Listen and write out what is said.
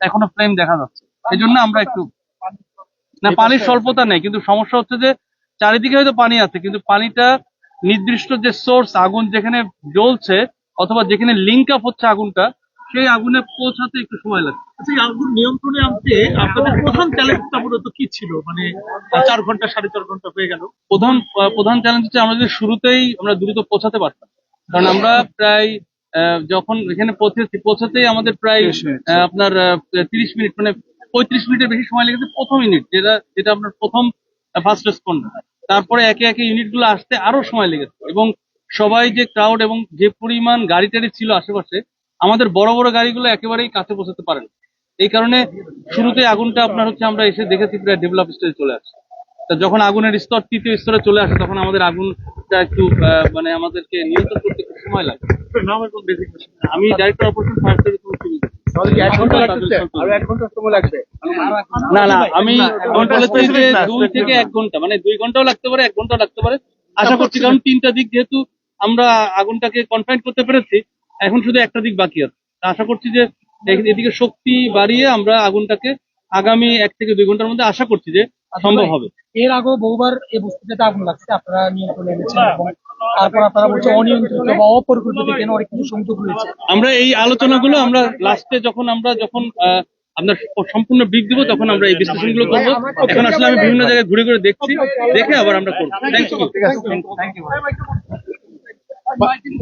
এখনও ফ্লেম দেখা যাচ্ছে। এই জন্য আমরা একটু না পানির স্বল্পতা নেই কিন্তু সমস্যা হচ্ছে যে চারিদিকে হয়তো পানি আছে কিন্তু পানিটা নির্দিষ্ট যে সোর্স আগুন যেখানে জ্বলছে অথবা যেখানে লিঙ্ক আপ হচ্ছে আগুনটা সেই আগুনে পৌঁছাতে একটু সময় লাগে আচ্ছা এই আগুন নিয়ন্ত্রণে আনতে আপনাদের প্রধান চ্যালেঞ্জটা মূলত কি ছিল? মানে চার ঘণ্টা সাড়ে চার ঘণ্টা হয়ে গেল। প্রধান আহ, প্রধান চ্যালেঞ্জ হচ্ছে আমরা যদি শুরুতেই আমরা দ্রুত পৌঁছাতে পারতাম। কারণ আমরা প্রায় যখন এখানে পৌঁছেছি পৌঁছাতেই আমাদের প্রায় আপনার তিরিশ মিনিট মানে পঁয়ত্রিশ মিনিটের বেশি সময় লেগেছে প্রথম ইউনিট যেটা যেটা আপনার প্রথম ফার্স্ট রেসপন্ড তারপরে একে একে ইউনিটগুলো আসতে আরও সময় লেগেছে। এবং সবাই যে ক্রাউড এবং যে পরিমাণ গাড়ি টাড়ি ছিল আশেপাশে আমাদের বড় বড় গাড়িগুলো একেবারেই কাছে পৌঁছাতে পারে না এই কারণে শুরুতে আগুনটা আপনার হচ্ছে আমরা এসে দেখেছি প্রায় ডেভেলপ স্টেজে চলে আসছে। তা যখন আগুনের স্তর তৃতীয় স্তরে চলে আসে তখন আমাদের আগুনটা একটু আহ, মানে আমাদেরকে নিয়ন্ত্রণ করতে একটু সময় লাগে। আমি ডাইরেক্টর অপারেশন ফায়ার সার্ভিস না না আমি বলেছি যে দুই থেকে এক ঘণ্টা মানে দুই ঘন্টাও লাগতে পারে এক ঘন্টাও লাগতে পারে। আশা করছি কারণ তিনটা দিক যেহেতু আমরা আগুনটাকে কনফাইন করতে পেরেছি এখন শুধু একটা দিক বাকি আছে। আশা করছি যে এদিকে শক্তি বাড়িয়ে আমরা আগুনটাকে আগামী এক থেকে দুই ঘণ্টার মধ্যে আশা করছি যে সম্ভব হবে। এর আগেও বহুবার এই বস্তিতে আগুন লাগছে আপনারা নিয়ন্ত্রণে এনেছেন তারপর আপনারা বলছেন অনিয়ন্ত্রিত বা অপরিকল্পিত কেন অনেক কিছু সংযোগ রয়েছে। আমরা এই আলোচনাগুলো আমরা লাস্টে যখন আমরা যখন আপনার সম্পূর্ণ ব্রিক দিব তখন আমরা এই বিশ্লেষণগুলো করব। এখন আসলে আমি বিভিন্ন জায়গায় ঘুরে ঘুরে দেখছি। দেখে আবার আমরা করব। Thank you